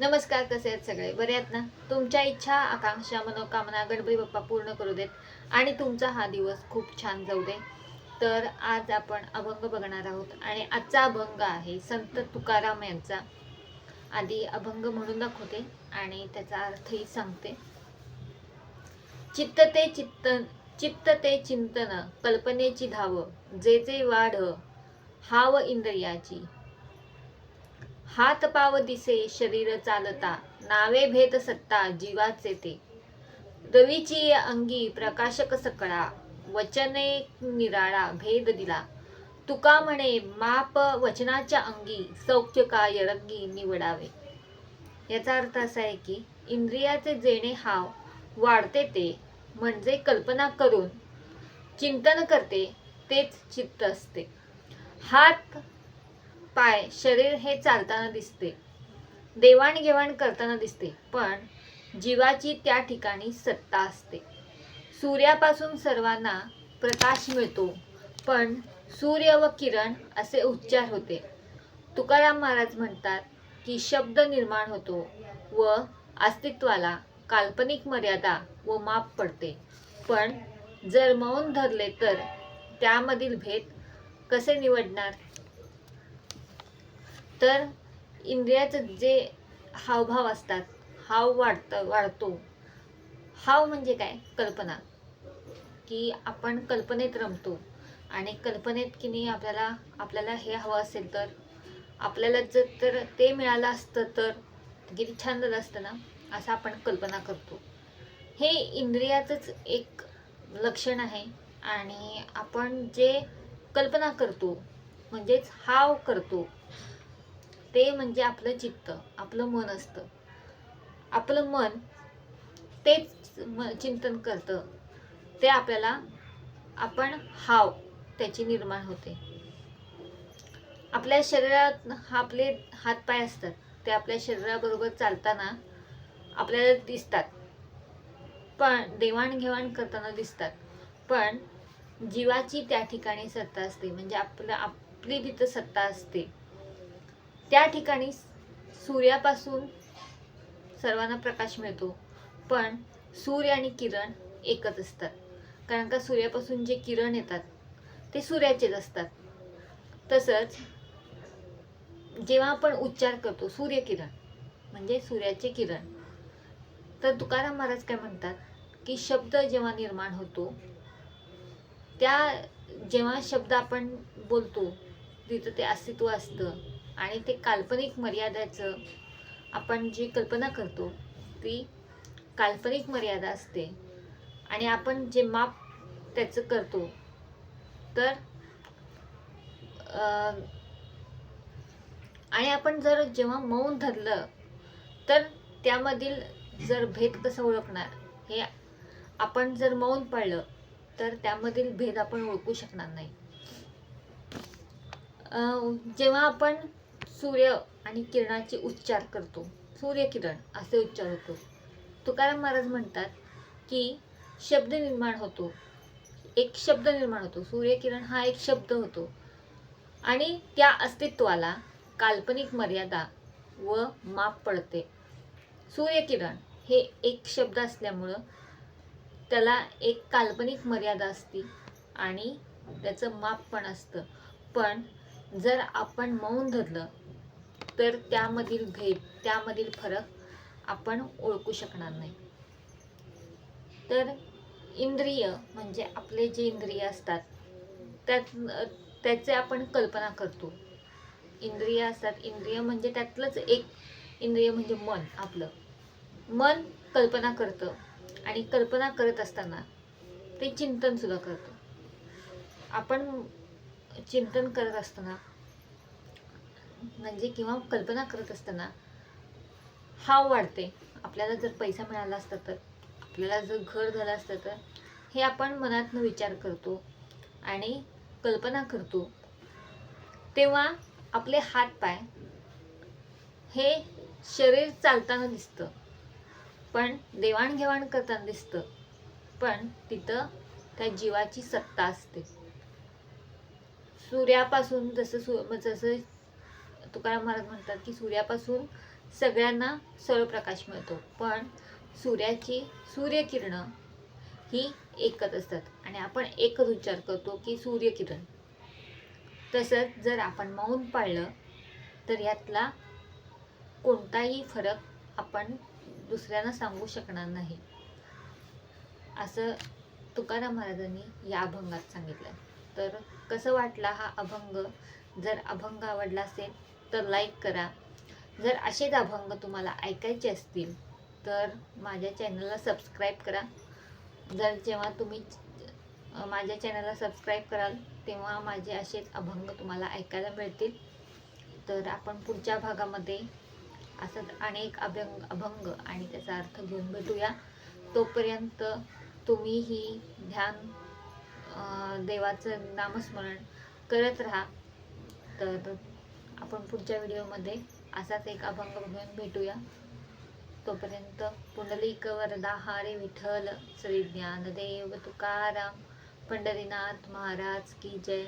नमस्कार कसे आहेत सगळे? बरे आहेत ना? तुमच्या इच्छा आकांक्षा मनोकामना गणपती बाप्पा पूर्ण करू देत. आणि तुमचा हा दिवस खूप छान जाऊ दे. तर आज आपण अभंग बघणार आहोत. आणि आजचा अभंग आहे संत तुकाराम यांचा. आधी अभंग म्हणून दाखवते आणि त्याचा अर्थही सांगते. चित्त ते चित्त चित्त ते चिंतन कल्पनेची धाव जे जे वाढ हाव इंद्रियाची हात पाव दिसे शरीर चालता. नावे भेद सत्ता जीवाचे ते रवीची अंगी प्रकाशक सकळा. वचने निराळा भेद दिला. तुका म्हणे माप वचनाच्या अंगी सौख्य काय रंगी निवडावे. याचा अर्थ असा आहे की इंद्रियाचे जेणे हाव वाढते ते म्हणजे कल्पना करून चिंतन करते तेच चित्त असते. हात पाय शरीर हे चालताना दिसते. देवाणघेवाण करताना दिसते पण जीवाची त्या ठिकाणी सत्ता असते. सूर्यापासून सर्वांना प्रकाश मिळतो पण सूर्य व किरण असे उच्चार होते. तुकाराम महाराज म्हणतात की शब्द निर्माण होतो व अस्तित्वाला काल्पनिक मर्यादा व माप पडते. पण जर मौन धरले तर त्यामधील भेद कसे निवडणार? तर इंद्रियाचं जे हावभाव असतात हाव वाढतं वाढतो. हाव म्हणजे काय? कल्पना. की आपण कल्पनेत रमतो आणि कल्पनेत की नाही आपल्याला आपल्याला हे हवं असेल तर आपल्याला जर तर ते मिळालं असतं तर किती छान झालं असतं ना असं आपण कल्पना करतो. हे इंद्रियाचंच एक लक्षण आहे आणि आपण जे कल्पना करतो म्हणजेच हाव करतो ते म्हणजे आपलं चित्त आपलं मन असतं. आपलं मन तेच चिंतन करतं. ते आपल्याला आपण हाव त्याची निर्माण होते. आपल्या शरीरात हा आपले हातपाय असतात ते आपल्या शरीराबरोबर चालताना आपल्याला दिसतात. पण देवाणघेवाण करताना दिसतात. पण जीवाची त्या ठिकाणी सत्ता असते म्हणजे आपलं आपली तिथं सत्ता असते. त्या ठिकाणी सूर्यापासून सर्वांना प्रकाश मिळतो पण सूर्य आणि किरण एकच असतात. कारण का सूर्यापासून जे किरण येतात ते सूर्याचेच असतात. तसंच जेव्हा आपण उच्चार करतो सूर्यकिरण म्हणजे सूर्याचे किरण तर तुकाराम महाराज काय म्हणतात की शब्द जेव्हा निर्माण होतो त्या जेव्हा शब्द आपण बोलतो तिथं ते अस्तित्व असतं आणि ते काल्पनिक मर्यादाचं आपण जी कल्पना करतो ती काल्पनिक मर्यादा असते. आणि आपण जे माप त्याचं करतो तर आणि आपण जर जेव्हा मौन धरलं तर त्यामधील जर भेद कसं ओळखणार? हे आपण जर मौन पाळलं तर त्यामधील भेद आपण ओळखू शकणार नाही. जेव्हा आपण सूर्य आणि किरणाचे उच्चार करतो. सूर्यकिरण असे उच्चार होतो. तुकाराम महाराज म्हणतात की शब्द निर्माण होतो. एक शब्द निर्माण होतो. सूर्यकिरण हा एक शब्द होतो. आणि त्या अस्तित्वाला काल्पनिक मर्यादा व माप पडते. सूर्यकिरण हे एक शब्द असल्यामुळं त्याला एक काल्पनिक मर्यादा असते आणि त्याचं माप पण असतं. पण जर आपण मौन धरलं तर त्यामधील भेद त्यामधील फरक आपण ओळखू शकणार नाही. तर इंद्रिय म्हणजे आपले जे इंद्रिय असतात त्यात त्याचे आपण कल्पना करतो. इंद्रिय असतात इंद्रिय म्हणजे त्यातलंच एक इंद्रिय म्हणजे मन आपलं. मन कल्पना करतं आणि कल्पना करत असताना ते चिंतनसुद्धा करतं. आपण चिंतन करत असताना म्हणजे किंवा कल्पना करत असताना हाव वाढते. आपल्याला जर पैसा मिळाला असता तर आपल्याला जर घर झालं असतं तर हे आपण मनातनं विचार करतो आणि कल्पना करतो. तेव्हा आपले हात पाय हे शरीर चालताना दिसतं. पण देवाणघेवाण करताना दिसतं. पण तिथं त्या जीवाची सत्ता असते. सूर्यापासून जसं सु जसं तुकाराम महाराज म्हणतात की सूर्यापासून सगळ्यांना सूर्यप्रकाश मिळतो. पण सूर्याची सूर्यकिरणं ही एकच असतात. आणि आपण एकच उच्चार करतो की सूर्यकिरण. तसंच जर आपण मौन पाळलं तर यातला कोणताही फरक आपण दुसऱ्यांना सांगू शकणार नाही. असं तुकाराम महाराजांनी या अभंगात सांगितलं. तर कसं वाटला हा अभंग? जर अभंग आवडला असेल तर लाईक करा. जर असेच अभंग तुम्हाला ऐकायचे असतील तर माझ्या चॅनलला सबस्क्राईब करा. जर जेव्हा तुम्ही माझ्या चॅनलला सबस्क्राईब कराल तेव्हा माझे असेच अभंग तुम्हाला ऐकायला मिळतील. तर आपण पुढच्या भागामध्ये असंच अनेक अभंग अभंग आणि त्याचा अर्थ घेऊन भेटूया. तोपर्यंत तुम्ही ही ध्यान देवाचं नामस्मरण करत राहा. तर आपण पुढच्या व्हिडिओमध्ये असाच एक अभंग घेऊन भेटूया. तोपर्यंत पुंडलिक वरदा हरे विठ्ठल श्री ज्ञानदेव तुकाराम पंढरीनाथ महाराज की जय.